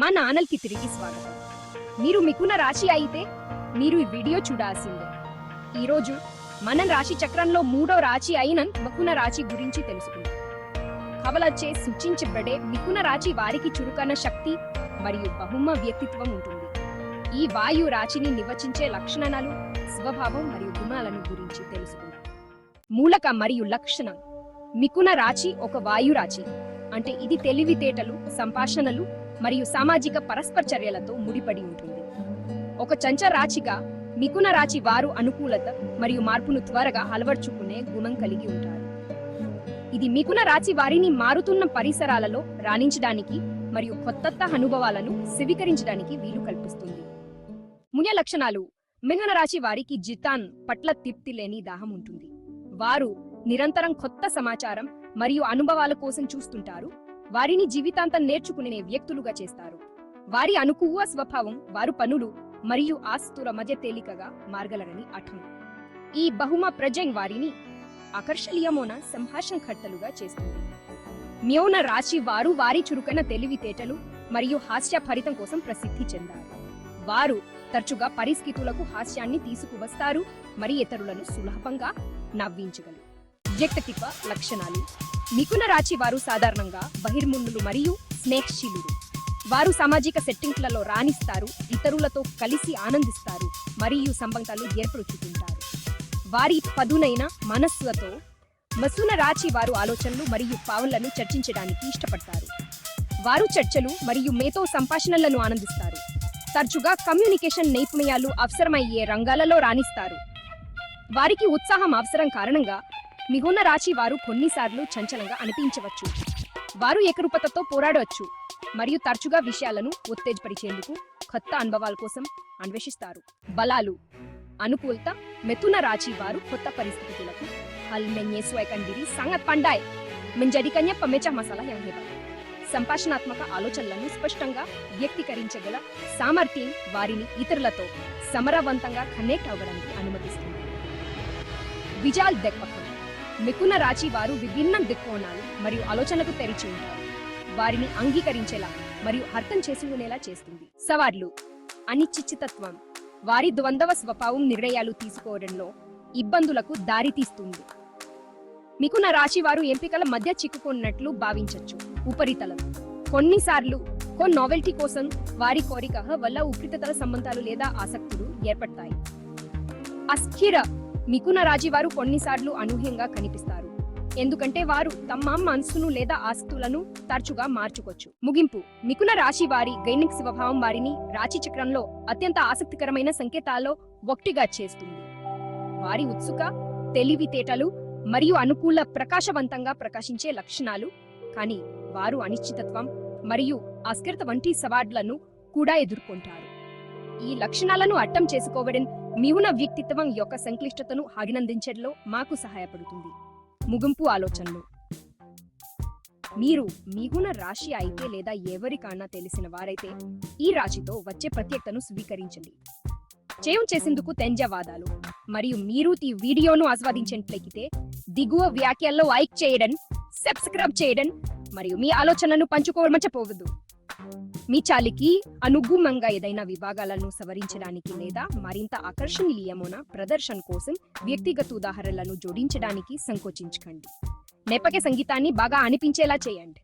మా నాన్నలకి తిరిగి స్వాగతం. మీరు మికున రాశి అయితే మీరు ఈ వీడియో చూడాల్సిందే. ఈరోజు మనం రాశి చక్రంలో మూడో రాశి అయిన మకున రాశి గురించి తెలుసుకుందాం. కవలచే సూచించబడే మికున రాశి వారికి చురుకైన శక్తి మరియు బహుమ వ్యక్తిత్వం ఉంటుంది. ఈ వాయు రాశిని నివచించే లక్షణాలు స్వభావం మరియు గుణాలను గురించి తెలుసుకుందాం. మూలక మరియు లక్షణం మికున రాశి ఒక వాయు రాశి. అంటే ఇది తెలివితేటలు సంభాషణలు మరియు సామాజిక పరస్పర చర్యలతో ముడిపడి ఉంటుంది. ఒక చంచ రాచిగా మిథున రాచి వారు అనుకూలత మరియు మార్పును త్వరగా అలవర్చుకునే గుణం కలిగి ఉంటారు. ఇది మిథున రాచి వారిని మారుతున్న పరిసరాలలో రాణించడానికి మరియు కొత్త అనుభవాలను స్వీకరించడానికి వీలు కల్పిస్తుంది. ముఖ్య లక్షణాలు. మిథున రాశి వారికి జితాన్ పట్ల తిప్తి లేని దాహం ఉంటుంది. వారు నిరంతరం కొత్త సమాచారం మరియు అనుభవాల కోసం చూస్తుంటారు. వారిని జీవితాంతం నేర్చుకునే వ్యక్తులుగా చేస్తారు. వారి అనుకువ స్వభావం వారు పనులు మరియు ఆస్తుల మధ్య తేలికగా మార్గలరని అర్థం. ఈ బహుమ ప్రజంగ్ వారిని ఆకర్షణీయమైన సంభాషణకర్తలుగా చేస్తుంది. మ్యోన రాశి వారు వారి చురుకైన తెలివితేటలు మరియు హాస్యభరితం కోసం ప్రసిద్ధి చెందారు. వారు తరచుగా పరిస్థితులకు హాస్యాన్ని తీసుకువస్తారు మరి ఇతరులను సులభంగా నవ్వించగలరు. వ్యక్తిత్వ లక్షణాలు మిథున రాశి వారు సాధారణంగా బహిర్ముందులు మరియు స్నేహశీలు వారు సామాజిక సెట్టింగ్లలో రాణిస్తారు ఇతరులతో కలిసి ఆనందిస్తారు మరియు సంబంధాలు ఏర్పరుచుకుంటారు. వారి పదునైన మనస్సులతో మసున రాచి వారు ఆలోచనలు మరియు పావులను చర్చించడానికి ఇష్టపడతారు. వారు చర్చలు మరియు మేతో సంభాషణలను ఆనందిస్తారు. తరచుగా కమ్యూనికేషన్ నైపుణ్యాలు అవసరమయ్యే రంగాలలో రాణిస్తారు. వారికి ఉత్సాహం అవసరం కారణంగా మిగున రాశి వారు కొన్నిసార్లు చంచలంగా అనిపించవచ్చు. వారు ఏకరూపతతో పోరాడవచ్చు. మరియు తరచుగా విషయాలను ఉత్తేజపరిచేందుకు కొత్త అనుభవాల కోసం అన్వేషిస్తారు. బలాలు అనుకూలత మెతున రాశి వారు కొత్త పరిస్థితులకు హల్ మెన్యే సంగత్ పండాయ్ మింజడికన్య పమెచ మసాలా యంగేబా సంభాషణాత్మక ఆలోచనలను స్పష్టంగా వ్యక్తీకరించగల సామర్థ్యం వారిని ఇతరులతో సమరవంతంగా కనెక్ట్ అవ్వడానికి అనుమతిస్తుంది. విజాల్ దెప్పకం మిథున రాశి వారు విభిన్న దృక్కోణాలు మరియు ఆలోచనలకు తెరిచి ఉంటారు. వారిని అంగీకరించేలా మరియు అర్థం చేసుకునేలా చేస్తుంది. సవార్లు. అనిశ్చితత్వం వారి ద్వంద్వ స్వభావం నిర్ణయాలు తీసుకోవడంలో ఇబ్బందులకు దారితీస్తుంది మిథున రాశి వారు ఎంపికల మధ్య చిక్కుకున్నట్లు భావించవచ్చు ఉపరితలం. కొన్నిసార్లు కో నావెల్టీ కోసం వారి కోరిక వల్ల ఉపరితల సంబంధాలు లేదా ఆసక్తులు ఏర్పడతాయి. అస్థిర మిథున రాశి వారు కొన్నిసార్లు అనూహ్యంగా కనిపిస్తారు. ఎందుకంటే వారు తమ మనసును లేదా ఆస్తులను తరచుగా మార్చుకోవచ్చు. ముగింపు. మిథున రాశి వారి గైనిక్ స్వభావం వారిని రాశి చక్రంలో అత్యంత ఆసక్తికరమైన సంకేతాల్లో ఒకటిగా చేస్తుంది. వారి ఉత్సుక తెలివితేటలు మరియు అనుకూల ప్రకాశవంతంగా ప్రకాశించే లక్షణాలు. కానీ వారు అనిశ్చితత్వం మరియు అస్కృత వంటి సవాళ్ళను కూడా ఎదుర్కొంటారు. ఈ లక్షణాలను అర్థం చేసుకోవడం మిగున వ్యక్తిత్వం యొక్క సంక్లిష్టతను అభినందించడంలో మాకు సహాయపడుతుంది. ముగింపు ఆలోచనలు. మీరు మిగున రాశి అయితే లేదా ఎవరికన్నా తెలిసిన వారైతే ఈ రాశితో వచ్చే ప్రత్యేకతను స్వీకరించండి. చేయం చేసేందుకు తెంజవాదాలు. మరియు మీరు ఈ వీడియోను ఆస్వాదించినట్లయితే దిగువ వ్యాఖ్యల్లో లైక్ చేయడం సబ్స్క్రైబ్ చేయడం మరియు మీ ఆలోచనను పంచుకోవడం చెప్పవద్దు మీ చాలికి అనుగుణంగా ఏదైనా విభాగాలను సవరించడానికి లేదా మరింత ఆకర్షణీయమైన ప్రదర్శన కోసం వ్యక్తిగత ఉదాహరణలను జోడించడానికి సంకోచించకండి. నేపథ్య సంగీతాన్ని బాగా అనిపించేలా చేయండి.